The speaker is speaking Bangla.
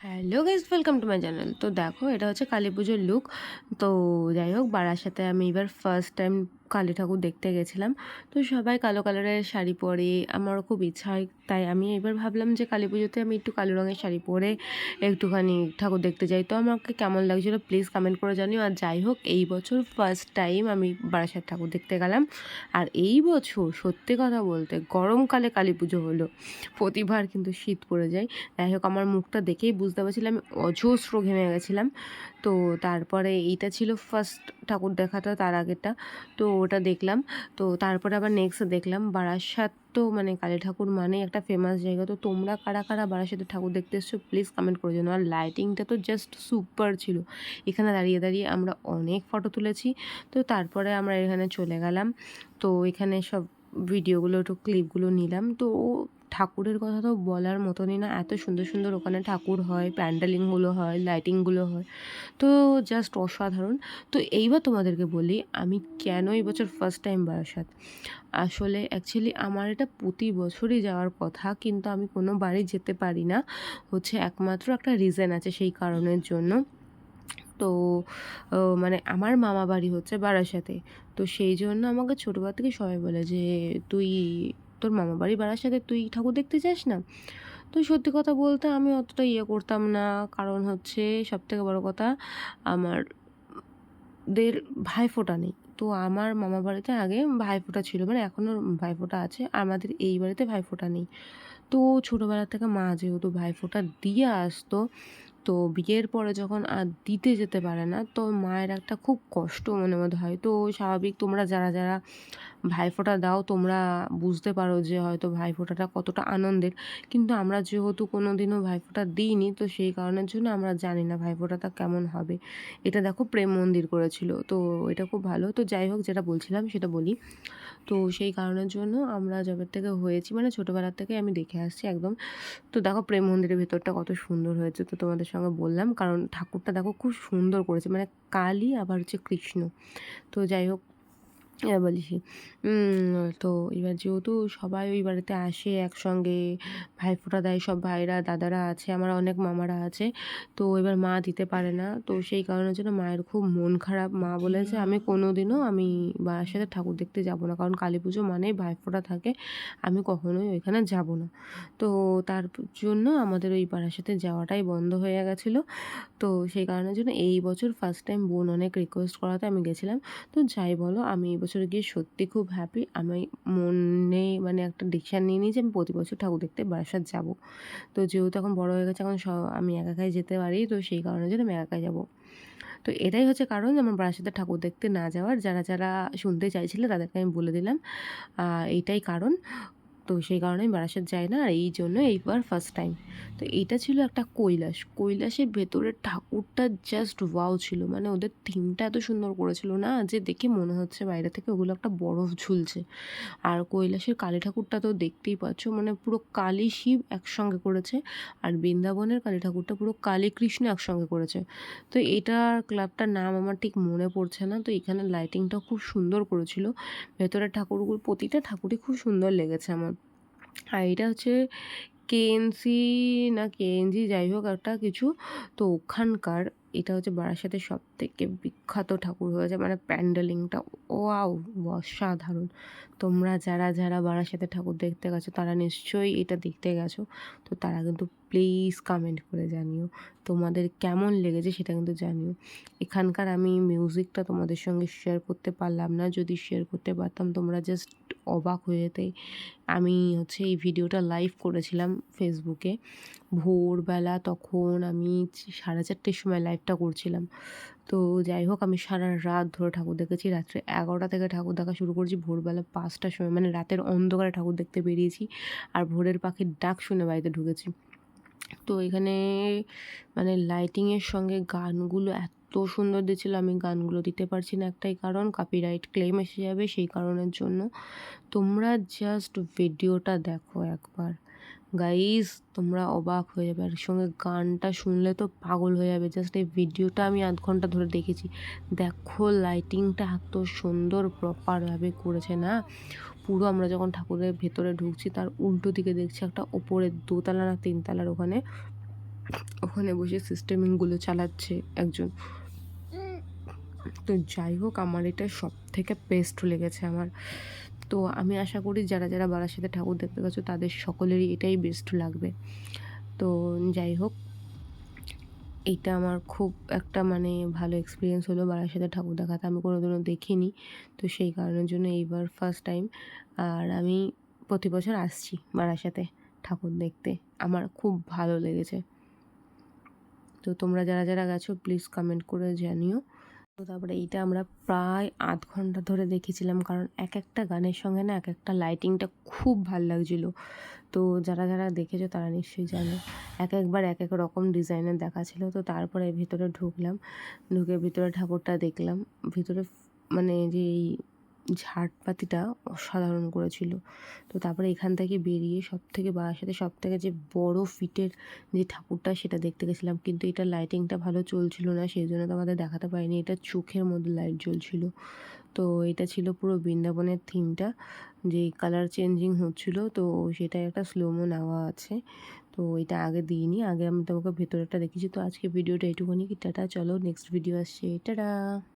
Hello guys welcome to my channel তো দেখো, এটা হচ্ছে কালী পুজোর লুক তো যাই হোক বাড়ার সাথে আমি এবার ফার্স্ট টাইম কালী ঠাকুর দেখতে গেছিলাম। তো সবাই কালো কালারের শাড়ি পরে, আমারও খুব ইচ্ছা হয়, তাই আমি এবার ভাবলাম যে কালী পুজোতে আমি একটু কালো রঙের শাড়ি পরে একটুখানি ঠাকুর দেখতে যাই। তো আমাকে কেমন লাগছিল প্লিজ কমেন্ট করে জানিও। আর যাই হোক, এই বছর ফার্স্ট টাইম আমি বারাসাত ঠাকুর দেখতে গেলাম। আর এই বছর সত্যি কথা বলতে গরমকালে কালী পুজো হলো, প্রতিবার কিন্তু শীত পড়ে যায়। যাই হোক, আমার মুখটা দেখেই বুঝতে পারছিলাম, আমি অজস্র ঘেমে গেছিলাম। তো তারপরে এইটা ছিল ফার্স্ট ঠাকুর দেখাটা তার আগেরটা। তো ওটা দেখলাম। তো তারপরে আবার নেক্সট দেখলাম বারাসাত তো মানে কালী ঠাকুর মানে একটা ফেমাস জায়গা। তো তোমরা কারা কারা বারাসাতে ঠাকুর দেখতে এসছো প্লিজ কমেন্ট করে জানো আর লাইটিংটা তো জাস্ট সুপার ছিল। এখানে দাঁড়িয়ে দাঁড়িয়ে আমরা অনেক ফটো তুলেছি। তো তারপরে আমরা এখানে চলে গেলাম। তো এখানে সব ভিডিওগুলো একটু ক্লিপগুলো নিলাম। তো ঠাকুরের কথা তো বলার মতনই না। এত সুন্দর সুন্দর ওখানে ঠাকুর হয়, প্যান্ডেলিংগুলো হয়, লাইটিংগুলো হয়। তো জাস্ট অসাধারণ। তো এইবার তোমাদেরকে বলি, আমি কেন এই বছর ফার্স্ট টাইম বারাসাত? আসলে অ্যাকচুয়ালি আমার এটা প্রতি বছরই যাওয়ার কথা, কিন্তু আমি কোনো বাড়ি যেতে পারি না। হচ্ছে একমাত্র একটা রিজন আছে সেই কারণের জন্য। তো মানে আমার মামা বাড়ি হচ্ছে বারাসাতে। তো সেই জন্য আমাকে ছোটোবেলা থেকে সবাই বলে যে, তুই তোর মামা বাড়ি বাড়ার সাথে তুই ঠাকুর দেখতে যাস না? তো সত্যি কথা বলতে আমি অতটা ইয়ে করতাম না। কারণ হচ্ছে সব থেকে বড়ো কথা, আমার দের ভাইফোঁটা নেই। তো আমার মামা বাড়িতে আগে ভাইফোঁটা ছিল মানে এখনও ভাইফোঁটা আছে। আমাদের এই বাড়িতে ভাইফোঁটা নেই। তো ছোটোবেলা থেকে মা যেহেতু ভাইফোঁটা দিয়ে আসতো তো বিয়ের পরে যখন আর দিতে যেতে পারে না, তো মায়ের একটা খুব কষ্ট মনে মধ্যে হয়। তো স্বাভাবিক তোমরা যারা যারা ভাইফোঁটা দাও, তোমরা বুঝতে পারো যে হয়তো ভাইফোঁটাটা কতটা আনন্দের। কিন্তু আমরা যেহেতু কোনো দিনও ভাইফোঁটা দিইনি, তো সেই কারণের জন্য আমরা জানি না ভাইফোঁটাটা কেমন হবে। এটা দেখো প্রেম মন্দির করেছিল, তো এটা খুব ভালো। তো যাই হোক, যেটা বলছিলাম সেটা বলি। তো সেই কারণের জন্য আমরা যবে থেকে হয়েছি মানে ছোটোবেলার থেকে আমি দেখে আসছি একদম। তো দেখো প্রেম মন্দিরের ভেতরটা কত সুন্দর হয়েছে, তো তোমাদের সঙ্গে বললাম, কারণ ঠাকুরটা দেখো খুব সুন্দর করেছে মানে কালী আবার হচ্ছে কৃষ্ণ। তো যাই হোক বলিস তো এবার যেহেতু সবাই ওই বাড়িতে আসে একসঙ্গে, ভাইফোঁটা দেয় সব ভাইরা, দাদারা আছে, আমার অনেক মামারা আছে, তো এবার মা দিতে পারে না। তো সেই কারণের জন্য মায়ের খুব মন খারাপ। মা বলেছে, আমি কোনো দিনও আমি বাবার সাথে ঠাকুর দেখতে যাব না। কারণ কালী পুজো মানেই ভাইফোঁটা থাকে, আমি কখনোই ওইখানে যাব না। তো তার জন্য আমাদের ওই পাড়ার সাথে যাওয়াটাই বন্ধ হয়ে গেছিল। তো সেই কারণের জন্য এই বছর ফার্স্ট টাইম বোন অনেক রিকোয়েস্ট করাতে আমি গেছিলাম। তো যাই বলো, আমি এই বছর গিয়ে সত্যি খুব হ্যাপি আমি মনে মানে একটা ডিকশান নিয়ে নিয়েছি, আমি প্রতি বছর ঠাকুর দেখতে বারাসাত যাব। তো যেহেতু এখন বড় হয়ে গেছে, এখন আমি একা একাই যেতে পারি, তো সেই কারণে জন্য আমি একা একাই যাব। তো এটাই হচ্ছে কারণ আমার বারাসাতে ঠাকুর দেখতে না যাওয়ার, যারা যারা শুনতে চাইছিলে তাদেরকে আমি বলে দিলাম। এইটাই কারণ। তো সেই কারণে আমি বারাসাত যাই না, আর এই জন্য এইবার ফার্স্ট টাইম তো এইটা ছিল একটা কৈলাস। কৈলাসের ভেতরের ঠাকুরটা জাস্ট ওয়াও ছিল। মানে ওদের থিমটা এত সুন্দর করেছিল না যে দেখে মনে হচ্ছে বাইরে থেকে ওগুলো একটা বরফ ঝুলছে। আর কৈলাসের কালী ঠাকুরটা তো দেখতেই পাচ্ছ মানে পুরো কালী শিব একসঙ্গে করেছে, আর বৃন্দাবনের কালী ঠাকুরটা পুরো কালী কৃষ্ণ একসঙ্গে করেছে। তো এটার ক্লাবটার নাম আমার ঠিক মনে পড়ছে না, তো এখানে লাইটিংটা খুব সুন্দর করেছিল। ভেতরের ঠাকুরগুলো, প্রতিটা ঠাকুরই খুব সুন্দর লেগেছে আমার। আর এটা হচ্ছে কেএনসি না কেএনজি যাই হোক একটা কিছু তো ওখানকার এটা হচ্ছে বারাসাতের সব থেকে বিখ্যাত ঠাকুর হয়েছে মানে প্যান্ডেলিংটা। ও ওয়াও, অসাধারণ। তোমরা যারা যারা বারাসাতে ঠাকুর দেখতে গেছো, তারা নিশ্চয়ই এটা দেখতে গেছো। তো তারা কিন্তু প্লিজ কমেন্ট করে জানিও, তোমাদের কেমন লেগেছে সেটা কিন্তু জানিও। এখানকার আমি মিউজিকটা তোমাদের সঙ্গে শেয়ার করতে পারলাম না, যদি শেয়ার করতে পারতাম তোমরা জাস্ট অবাক হয়ে যেতে। আমি হচ্ছে এই ভিডিওটা লাইভ করেছিলাম ফেসবুকে ভোরবেলা তখন আমি সাড়ে চারটের সময় লাইভটা করছিলাম। তো যাই হোক, আমি সারা রাত ধরে ঠাকুর দেখেছি। রাত্রে এগারোটা থেকে ঠাকুর দেখা শুরু করেছি। ভোরবেলা পাঁচটার সময় মানে রাতের অন্ধকারে ঠাকুর দেখতে বেরিয়েছি আর ভোরের পাখির ডাক শুনে বাড়িতে ঢুকেছি। তো এখানে মানে লাইটিংয়ের সঙ্গে গানগুলো এত সুন্দর দিয়েছিল, আমি গানগুলো দিতে পারছি না একটাই কারণ কপিরাইট ক্লেম এসে যাবে সেই কারণের জন্য। তোমরা জাস্ট ভিডিওটা দেখো একবার। গাইজ তোমরা অবাক হয়ে যাবে। আর সঙ্গে গানটা শুনলে তো পাগল হয়ে যাবে। জাস্ট এই ভিডিওটা আমি আধ ঘণ্টা ধরে দেখেছি। দেখো লাইটিংটা এত সুন্দর প্রপারভাবে করেছে না? পুরো আমরা যখন ঠাকুরের ভেতরে ঢুকছি, তার উল্টো দিকে দেখছি একটা ওপরে দোতলা না তিনতলার ওখানে ওখানে বসে সিস্টেমিংগুলো চালাচ্ছে একজন। তো যাই হোক, আমার এটা সব থেকে বেস্ট লেগেছে আমার। তো আমি আশা করি যারা যারা বারাসাতে ঠাকুর দেখতে গেছো, তাদের সকলেরই এটাই বেস্ট লাগবে। তো যাই হোক, এইটা আমার খুব একটা মানে ভালো এক্সপিরিয়েন্স হলো বারাসাতে ঠাকুর দেখাতে। আমি কোনোদিনও দেখিনি, তো সেই কারণের জন্য এইবার ফার্স্ট টাইম আর আমি প্রতি বছর আসছি বারাসাতে ঠাকুর দেখতে। আমার খুব ভালো লেগেছে। তো তোমরা যারা যারা গেছো প্লিজ কমেন্ট করে জানিও। তো তারপরে এইটা আমরা প্রায় আধ ঘণ্টা ধরে দেখেছিলাম, কারণ এক একটা গানের সঙ্গে না এক একটা লাইটিংটা খুব ভালো লাগছিল। তো যারা যারা দেখেছ তারা নিশ্চয়ই জানো, এক একবার এক এক রকম ডিজাইনের দেখা ছিল। তো তারপরে ভিতরে ঢুকলাম, ঢুকে ভিতরে ঠাকুরটা দেখলাম। ভিতরে মানে যে এই ঝাড়পাতিটা অসাধারণ করেছিল। তো তারপরে এখান থেকে বেরিয়ে সব থেকে বারাসাতে সব থেকে যে বড় ফিটের যে ঠাকুরটা সেটা দেখতে গেছিলাম। কিন্তু এটা লাইটিংটা ভালো চলছিল না সেই জন্য তো আমাদের দেখাতে পারিনি। এটা চোখের মধ্যে লাইট জ্বলছিল। তো এটা ছিল পুরো বৃন্দাবনের থিমটা যে কালার চেঞ্জিং হচ্ছিল, তো সেটা একটা স্লোমো নেওয়া আছে। তো এটা আগে দিইনি, আগে আমি তোমাকে ভেতরেরটা দেখেছি তো আজকে ভিডিওটা এইটুকুনি কি টাটা, চলো নেক্সট ভিডিও আসছে। টাটা!